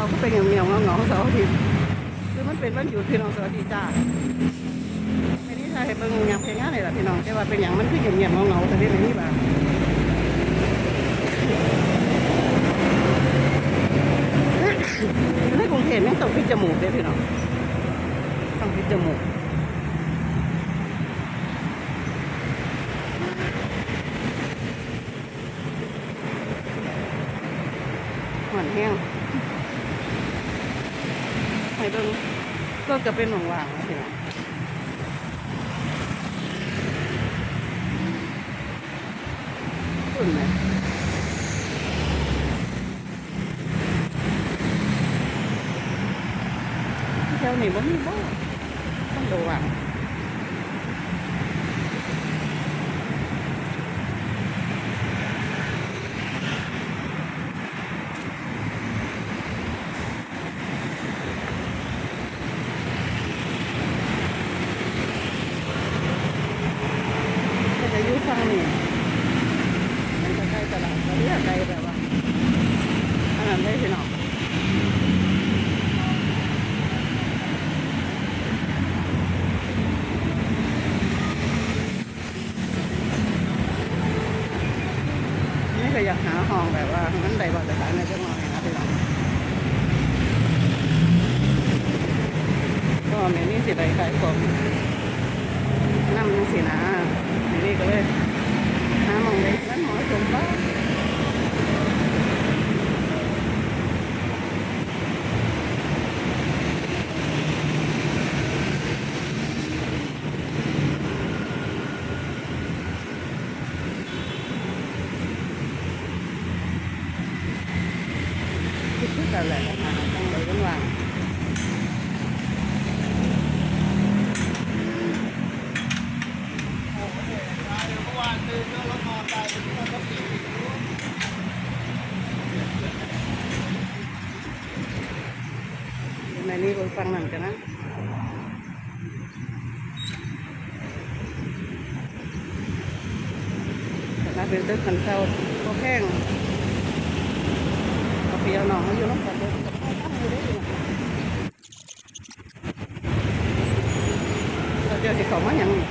เขาก็เป็นอย่างเงียบๆเงาเสาร์อาทิตย์คือมันเป็นวันหยุดพี่น้องเสาร์อาทิตย์จ้าไม่ได้ใช่เบิ่งอยางเพลงงานเลยล่ะพี่น้องแต่ว่าเป็นอย่างมันคือเงียบๆเหงาแต่เรื่องนี้บ้างในกรุงเทพแม่ต้องพิจมูกเลยพี่น้องต้องพิจมูกหอนแห้ง ให้เบิ่งรถก็เป็นหว่างๆนะพี่น้องอุ่นไหมแถวนี้บ่มีบ่ต้องระวังก็จะอยู่ฝั่งนี้มันจะใกล้ตลาดก็เรียกไกลแบบว่าอันนั้นได้พี่น้อง นี่ก็ อยากหาห้องแบบว่ามันได้บ่แต่ขายในช่วงหวัดนะพี่น้องก็เมนี่สิไปขายของน้ำยังสินะเมนี่ก็เลยหามองเลยนั่นหมอสมบ้าคิดกันแหละหาต้องเลยต้องวาง เมื่อวานตื่นแล้วรถมอเตอร์ไซค์มันก็ขี่ แม่นี่คนฟังหนังกันนะแต่ถ้าเป็นตึกขันเศร้าก็แพงเอาเปียวหนองเขาอยู่น้ำกันเลยเราเจอสิเขามาอย่างนี้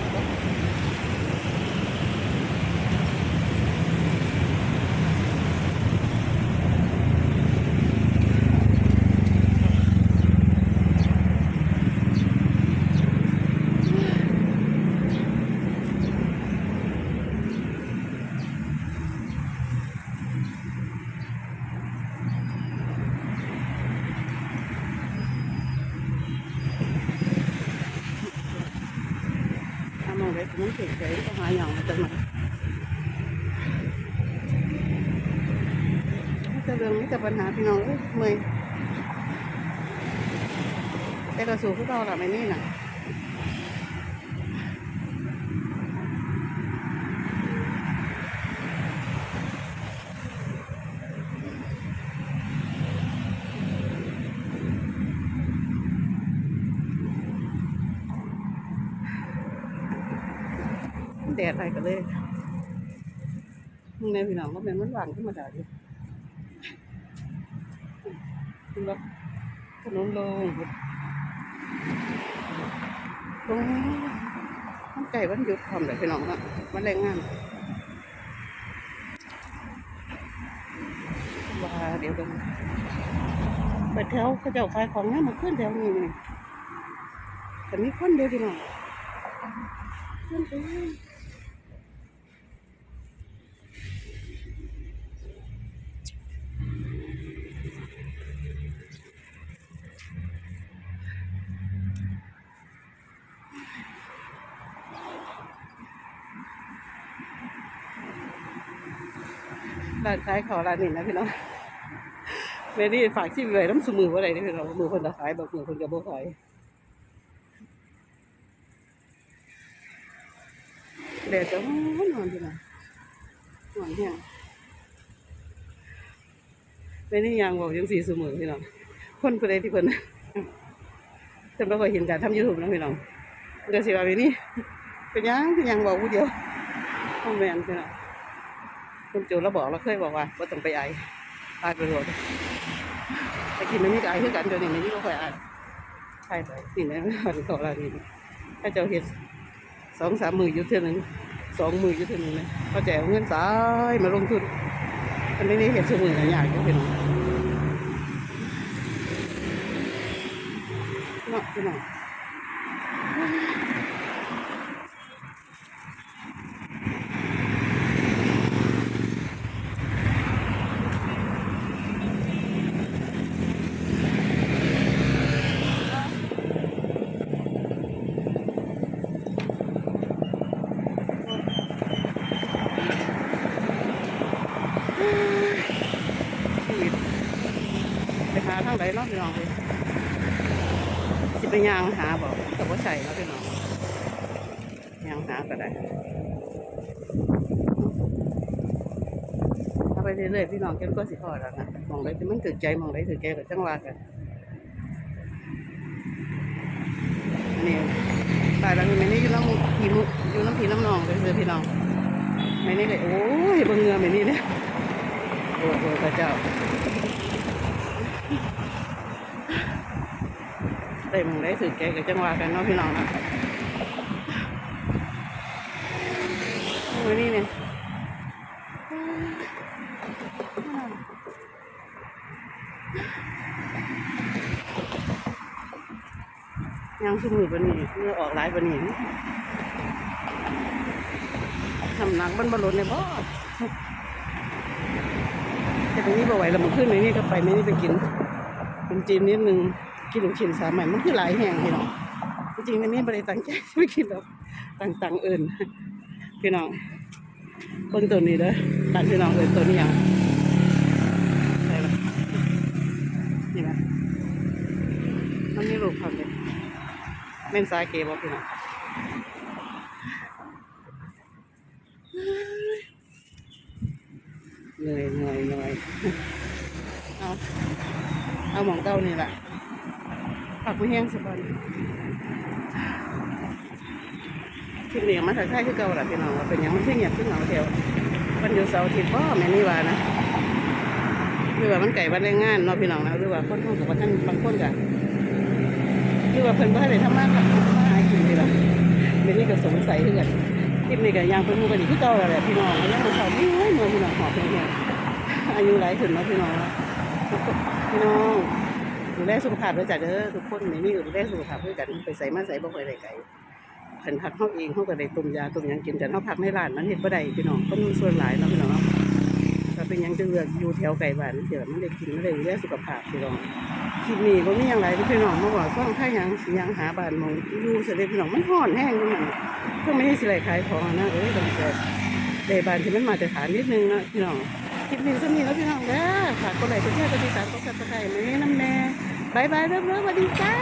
ทำอะไรมันถึงใจก็หาอย่างมาจากไหนจะเรื่องนี้จะปัญหาพี่น้องเมื่อยแต่กระสูพวกเราหลับไม่นี่น่ะ แดดอะไรกันเลยมึงในพี่น้องก็เป็นมันหวานขึ้นมาได้ดิคุณบอกถนนลงตรงมันไก่วันหยุดทำเลยพี่น้องอะมันแรงงานว่าเดี๋ยวกันไปแถวเขาเจ้าขายของเนี่ยมันขึ้นแถวนี้นี่แต่มีคนเดียวพี่น้องขึ้นไป ร้านขายของร้านนี้นะพี่น้องเมนี่ฝากชีพไว้น้ำสมือว่าไรนี่พี่น้องมือคนจะขายบอกมือคนจะบ่ขายแดดจะร้อนนอนพี่น้องนอนเที่ยเมนี่ยังบอกยังสีสมือพี่น้องคนคนใดที่คนจำไม่เคยเห็นการทำยูทูบนะพี่น้องเดี๋ยวสิว่าเมนี่เป็นยังเป็นยังบอกผู้เดียวต้องแมนพี่น้อง คุณจูนเราบอกเราเคยบอกว่าว่าต้องไปไอตายไปหลดแต่กินมันนี่ก็อายคือกันเดี๋ยวนี้มันนี่ก็ค่อยอายใช่ไปนี่นะมันต่อเรานี่ถ้าเจ้าเห็ดสองสามหมืออยู่เท่านึงสองหมืออยู่เท่านึงนะเขาแจะเงินสายมาลงทุนอันนี้นี่เห็ดสมือหลายอย่างก็เป็นเนาะพี่น้อง ทางไหนเนาะพี่น้องสิไปยางหาบอกแต่ว่าใส่เนาะพี่น้องยางหาก็ได้เอาไปเรื่อยๆพี่น้องจนก็สิพอแล้วนะมองได้ที่มันถือใจมองได้ถือใจกับจังหวะกันนี่ตายแล้วนี่ไม่นี่อยู่น้ำพีมุอยู่น้ำพีน้ำนองเลยเสือพี่น้องไม่นี่เลยโอ้ยบิ่งเงือไม่นี่เนี่ยโอ้โหพระเจ้า เต็มได้ถือแกกับจังหวะกันเนาะพี่น้องนะโอ้ยนี่เนี่ยยังสมือปานนี้เมื่อออกหลายปานนี้ทำหนักมันบรรลุในบ่แต่ตรงนี้บ่ไหวแล้วมันขึ้นในนี่ก็ไปไม่นี่ไปกินเป็นจีนนิดนึง กินลูกชิ้นสามใหม่มันคือหลายแห่งพี่น้องจริงๆในนี้บริตั้งใจไม่กินหรอกต่างๆเอื่นพี่น้องเบิ่งตัวนี้เด้อต่างพี่น้องเอื่นตัวนี้ยังใช่ปะนี่นะมันมีรูปความเลยแม่นสาเกบอกพี่น้องเหนื่อยเหนื่อยเหนื่อยเอาเอาหมองเต้านี่แหละ ผักไม่แห้งสบายคลิปนี้มาถ่ายใช่คือเก่าละพี่น้องว่าเป็นยังมันเที่ยงเงียบขึ้นเหงาเทียววันหยุดเสาร์อาทิตย์พ่อแม่นี่ว่านะหรือว่ามันไก่วันแรงงานเนาะพี่น้องนะหรือว่าคนท้องกับว่าท่านบางคนกับหรือว่าเพิ่นบ่ได้ทำมาครับมาหากินนี่ล่ะแม่นี่ก็สงสัยคือกันคลิปนี้ก็ยังเพิ่นมูกันอีกคือเก่าแหละพี่น้องยังบ่เข้านี่เฮ้ยเมื่อพี่น้องหอบเพิ่นเนี่ยอายุหลายขึ้นเนาะพี่น้องพี่น้อง ดูแลสุขภาพด้วยจ้ะเด้อทุกคนในนี้ดูแลสุขภาพด้วยกันไปใส่มาใส่บ่ค่อยได้ไกลขันพักเฮาเองเฮาก็ได้ต้มยาต้มยังกินกันเฮาพักในร้านมันเฮ็ดบ่ได้พี่น้องคนส่วนหลายเนาะพี่น้องเนาะก็เป็นยังจะเลือกอยู่แถวไกลบ้านเดี๋ยวมันได้กินมันได้ดูแลสุขภาพพี่น้องคลิปนี้บ่มีหยังหลายเด้อพี่น้องมาบอกซ่องค่ายังยังหาบ้านมองอยู่เสด็จพี่น้องมันร้อนแห้งอยู่มันก็ไม่ได้สิไหลขายของนะเอ้ยต้องแต่ได้บ้านที่มันมาตรฐานนิดนึงนะพี่น้อง คลิปนี้สนิทแล้วพี่น้องเด้อฝากกดไลค์กดแชร์กดติดตามกดซับสไครต์เลยน้ำแม่บายบายเริ่มเริ่มสวัสดีจ้า